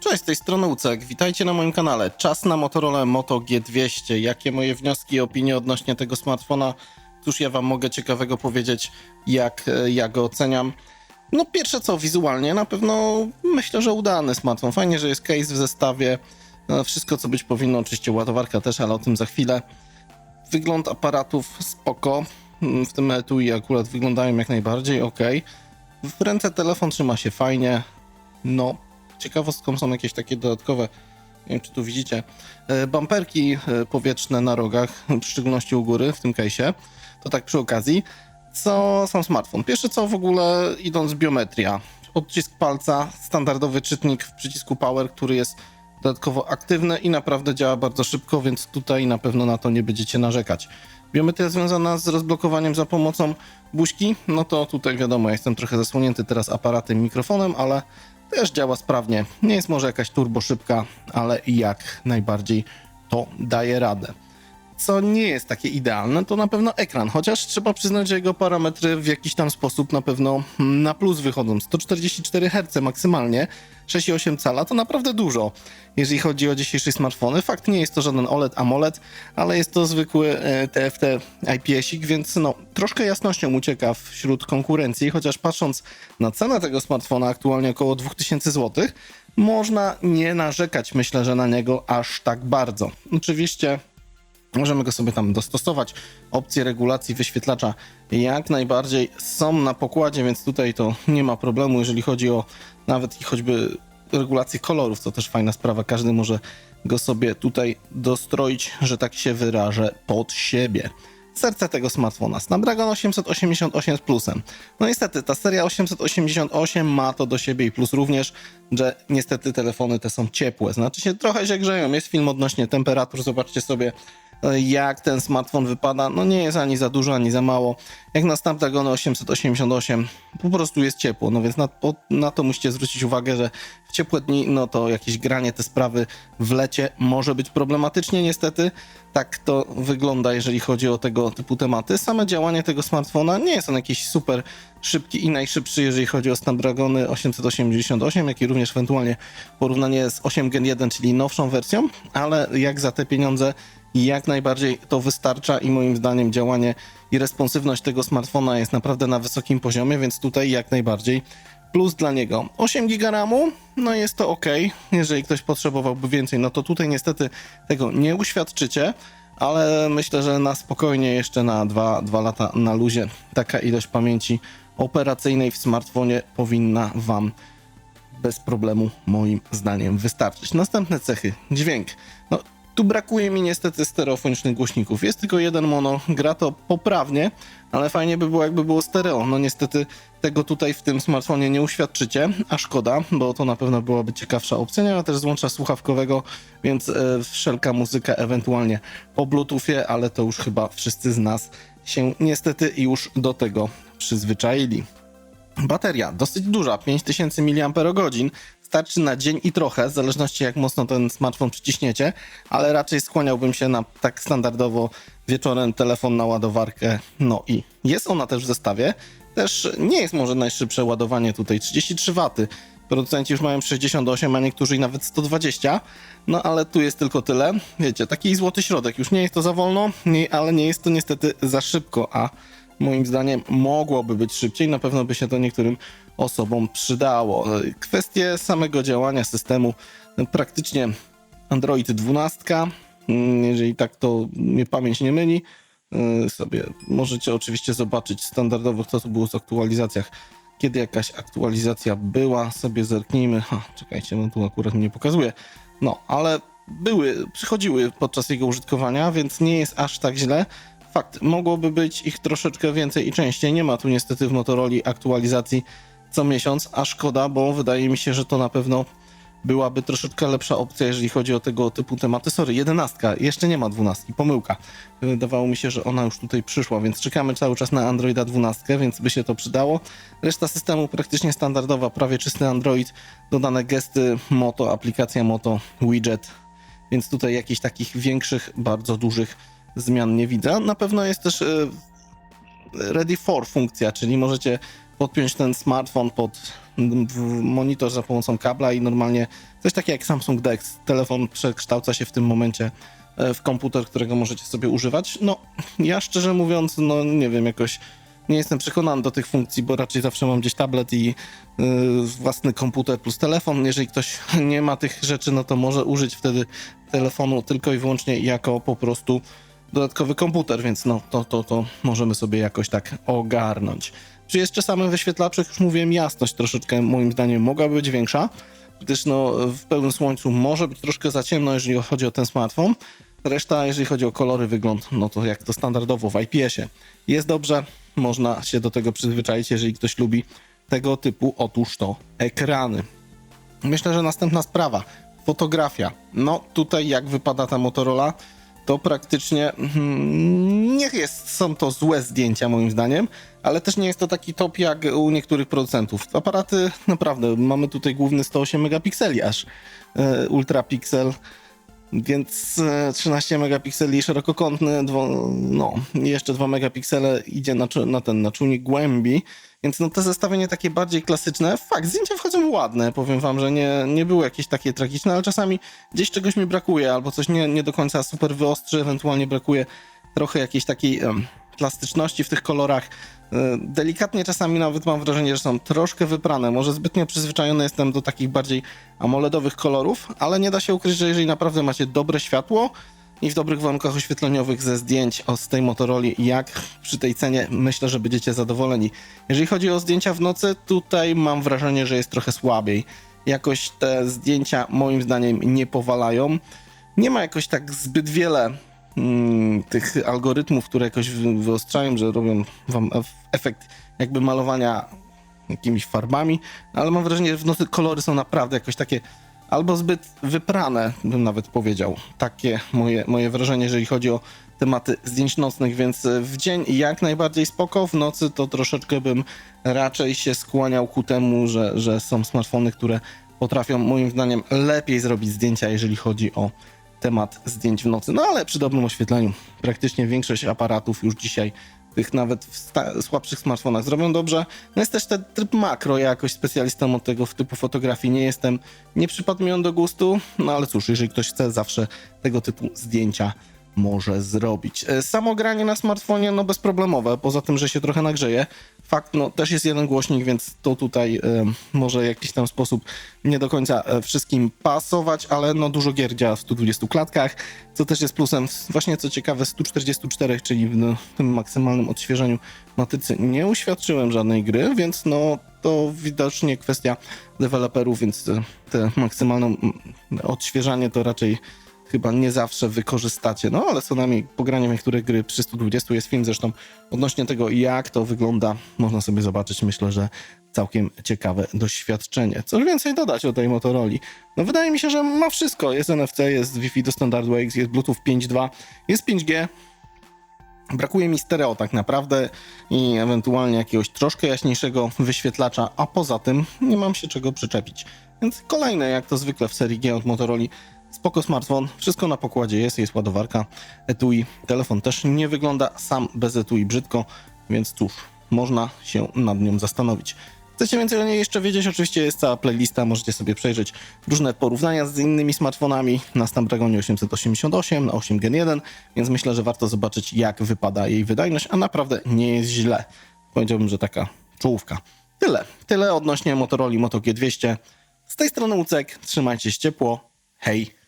Cześć, z tej strony Ucek. Witajcie na moim kanale. Czas na Motorola Moto G200. Jakie moje wnioski i opinie odnośnie tego smartfona? Cóż ja wam mogę ciekawego powiedzieć, jak e, ja go oceniam. No pierwsze co, wizualnie na pewno myślę, że udany smartfon. Fajnie, że jest case w zestawie. No, wszystko co być powinno, oczywiście ładowarka też, ale o tym za chwilę. Wygląd aparatów spoko. Mm, W tym etui akurat wyglądają jak najbardziej ok. W ręce telefon trzyma się fajnie. No, ciekawostką są jakieś takie dodatkowe, nie wiem czy tu widzicie, e, bamperki e, powietrzne na rogach, w szczególności u góry w tym case'ie. To tak przy okazji. Co sam smartfon? Pierwsze co w ogóle idąc biometria. Odcisk palca, standardowy czytnik w przycisku power, który jest dodatkowo aktywny i naprawdę działa bardzo szybko, więc tutaj na pewno na to nie będziecie narzekać. Biometria związana z rozblokowaniem za pomocą buźki, no to tutaj wiadomo, ja jestem trochę zasłonięty teraz aparatem mikrofonem, ale też działa sprawnie. Nie jest może jakaś turbo szybka, ale jak najbardziej to daje radę. Co nie jest takie idealne, to na pewno ekran, chociaż trzeba przyznać, że jego parametry w jakiś tam sposób na pewno na plus wychodzą. 144 Hz maksymalnie, 6,8 cala to naprawdę dużo, jeżeli chodzi o dzisiejsze smartfony. Fakt nie jest to żaden OLED, AMOLED, ale jest to zwykły e, TFT IPS-ik, więc no, troszkę jasnością ucieka wśród konkurencji, chociaż patrząc na cenę tego smartfona, aktualnie około 2000 zł, można nie narzekać, myślę, że na niego aż tak bardzo. Oczywiście Możemy go sobie tam dostosować. Opcje regulacji wyświetlacza jak najbardziej są na pokładzie, więc tutaj to nie ma problemu, jeżeli chodzi o nawet i choćby regulację kolorów, to też fajna sprawa. Każdy może go sobie tutaj dostroić, że tak się wyrażę, pod siebie. Serce tego smartfona Snapdragon 888 z plusem. No niestety, ta seria 888 ma to do siebie i plus również, że niestety telefony te są ciepłe. Znaczy się trochę się grzeją. Jest film odnośnie temperatur, zobaczcie sobie jak ten smartfon wypada, no nie jest ani za dużo, ani za mało. Jak na Snapdragon 888 po prostu jest ciepło, no więc na, na to musicie zwrócić uwagę, że w ciepłe dni, no to jakieś granie te sprawy w lecie może być problematycznie niestety. Tak to wygląda, jeżeli chodzi o tego typu tematy. Same działanie tego smartfona nie jest on jakiś super szybki i najszybszy, jeżeli chodzi o Snapdragony 888, jak i również ewentualnie porównanie z 8 Gen 1, czyli nowszą wersją, ale jak za te pieniądze jak najbardziej to wystarcza i moim zdaniem działanie i responsywność tego smartfona jest naprawdę na wysokim poziomie, więc tutaj jak najbardziej plus dla niego. 8 GB RAMu, no jest to ok, jeżeli ktoś potrzebowałby więcej, no to tutaj niestety tego nie uświadczycie, ale myślę, że na spokojnie jeszcze na 2, 2 lata na luzie taka ilość pamięci operacyjnej w smartfonie powinna Wam bez problemu moim zdaniem wystarczyć. Następne cechy. Dźwięk. No, tu brakuje mi niestety stereofonicznych głośników. Jest tylko jeden mono, gra to poprawnie, ale fajnie by było jakby było stereo. No niestety tego tutaj w tym smartfonie nie uświadczycie, a szkoda, bo to na pewno byłaby ciekawsza opcja. Nie ma też złącza słuchawkowego, więc e, wszelka muzyka ewentualnie po bluetoothie, ale to już chyba wszyscy z nas się niestety już do tego przyzwyczaili. Bateria dosyć duża, 5000 mAh. Starczy na dzień i trochę, w zależności jak mocno ten smartfon przyciśniecie, ale raczej skłaniałbym się na tak standardowo wieczorem telefon na ładowarkę. No i jest ona też w zestawie. Też nie jest może najszybsze ładowanie tutaj, 33 W. Producenci już mają 68, a niektórzy i nawet 120. No ale tu jest tylko tyle. Wiecie, taki złoty środek. Już nie jest to za wolno, ale nie jest to niestety za szybko, a moim zdaniem mogłoby być szybciej, na pewno by się to niektórym osobom przydało. Kwestie samego działania systemu, praktycznie Android 12, mm, jeżeli tak to mnie pamięć nie myli, yy, sobie możecie oczywiście zobaczyć standardowo, co to było w aktualizacjach, kiedy jakaś aktualizacja była, sobie zerknijmy, ha, czekajcie, no tu akurat mnie pokazuje, no, ale były, przychodziły podczas jego użytkowania, więc nie jest aż tak źle. Fakt, mogłoby być ich troszeczkę więcej i częściej. Nie ma tu niestety w Motorola aktualizacji co miesiąc, a szkoda, bo wydaje mi się, że to na pewno byłaby troszeczkę lepsza opcja, jeżeli chodzi o tego typu tematy. Sorry, jedenastka, jeszcze nie ma dwunastki, pomyłka. Wydawało mi się, że ona już tutaj przyszła, więc czekamy cały czas na Androida 12, więc by się to przydało. Reszta systemu praktycznie standardowa, prawie czysty Android, dodane gesty, moto, aplikacja moto, widget, więc tutaj jakichś takich większych, bardzo dużych zmian nie widzę. Na pewno jest też e, ready for funkcja, czyli możecie podpiąć ten smartfon pod monitor za pomocą kabla i normalnie coś takiego jak Samsung DeX. Telefon przekształca się w tym momencie e, w komputer, którego możecie sobie używać. No, ja szczerze mówiąc, no nie wiem, jakoś nie jestem przekonany do tych funkcji, bo raczej zawsze mam gdzieś tablet i y, własny komputer plus telefon. Jeżeli ktoś nie ma tych rzeczy, no to może użyć wtedy telefonu tylko i wyłącznie jako po prostu dodatkowy komputer, więc no to, to, to możemy sobie jakoś tak ogarnąć. Przy jeszcze samym wyświetlaczu, już mówiłem, jasność troszeczkę moim zdaniem mogłaby być większa, gdyż no w pełnym słońcu może być troszkę za ciemno, jeżeli chodzi o ten smartfon. Reszta, jeżeli chodzi o kolory, wygląd, no to jak to standardowo w IPS-ie. Jest dobrze, można się do tego przyzwyczaić, jeżeli ktoś lubi tego typu, otóż to ekrany. Myślę, że następna sprawa. Fotografia. No tutaj jak wypada ta Motorola, to praktycznie mm, nie jest, są to złe zdjęcia moim zdaniem, ale też nie jest to taki top jak u niektórych producentów. Aparaty naprawdę, mamy tutaj główny 108 megapikseli aż, e, ultrapixel, więc e, 13 megapikseli szerokokątny, dwo, no jeszcze 2 megapiksele idzie na, na ten, na czujnik głębi, więc no te zestawienie takie bardziej klasyczne, fakt, zdjęcia wchodzą ładne, powiem wam, że nie, nie były jakieś takie tragiczne, ale czasami gdzieś czegoś mi brakuje, albo coś nie, nie do końca super wyostrzy, ewentualnie brakuje trochę jakiejś takiej plastyczności w tych kolorach. E, Delikatnie czasami nawet mam wrażenie, że są troszkę wyprane. Może zbytnio przyzwyczajony jestem do takich bardziej AMOLEDowych kolorów, ale nie da się ukryć, że jeżeli naprawdę macie dobre światło i w dobrych warunkach oświetleniowych ze zdjęć z tej Motoroli, jak przy tej cenie, myślę, że będziecie zadowoleni. Jeżeli chodzi o zdjęcia w nocy, tutaj mam wrażenie, że jest trochę słabiej. Jakoś te zdjęcia moim zdaniem nie powalają. Nie ma jakoś tak zbyt wiele mm, tych algorytmów, które jakoś wy- wyostrzają, że robią wam ef- efekt jakby malowania jakimiś farbami, ale mam wrażenie, że nocy kolory są naprawdę jakoś takie albo zbyt wyprane, bym nawet powiedział. Takie moje, moje wrażenie, jeżeli chodzi o tematy zdjęć nocnych, więc w dzień jak najbardziej spoko, w nocy to troszeczkę bym raczej się skłaniał ku temu, że, że są smartfony, które potrafią moim zdaniem lepiej zrobić zdjęcia, jeżeli chodzi o temat zdjęć w nocy. No ale przy dobrym oświetleniu praktycznie większość aparatów już dzisiaj tych nawet w słabszych smartfonach zrobią dobrze. No jest też ten tryb makro, ja jakoś specjalistą od tego typu fotografii nie jestem. Nie przypadł mi on do gustu, no ale cóż, jeżeli ktoś chce zawsze tego typu zdjęcia może zrobić. E, Samo granie na smartfonie, no bezproblemowe, poza tym, że się trochę nagrzeje. Fakt, no też jest jeden głośnik, więc to tutaj e, może jakiś tam sposób nie do końca e, wszystkim pasować, ale no dużo gier działa w 120 klatkach, co też jest plusem. Właśnie co ciekawe, 144, czyli w no, tym maksymalnym odświeżeniu matrycy nie uświadczyłem żadnej gry, więc no to widocznie kwestia deweloperów, więc te, te maksymalne odświeżanie to raczej chyba nie zawsze wykorzystacie. No ale co najmniej pogranie w niektóre gry przy 120 jest film zresztą odnośnie tego jak to wygląda można sobie zobaczyć. Myślę, że całkiem ciekawe doświadczenie. Coś więcej dodać o tej Motoroli? No wydaje mi się, że ma wszystko. Jest NFC, jest Wi-Fi do standardu X, jest Bluetooth 5.2, jest 5G, Brakuje mi stereo tak naprawdę i ewentualnie jakiegoś troszkę jaśniejszego wyświetlacza, a poza tym nie mam się czego przyczepić. Więc kolejne, jak to zwykle w serii G od Motorola, spoko smartfon, wszystko na pokładzie jest, jest ładowarka, etui, telefon też nie wygląda sam bez etui brzydko, więc cóż, można się nad nią zastanowić. Chcecie więcej o niej jeszcze wiedzieć? Oczywiście jest cała playlista, możecie sobie przejrzeć różne porównania z innymi smartfonami na Snapdragonie 888, na 8 Gen 1, więc myślę, że warto zobaczyć jak wypada jej wydajność, a naprawdę nie jest źle. Powiedziałbym, że taka czołówka. Tyle. Tyle odnośnie Motorola Moto G200. Z tej strony Ucek, trzymajcie się ciepło. Hej!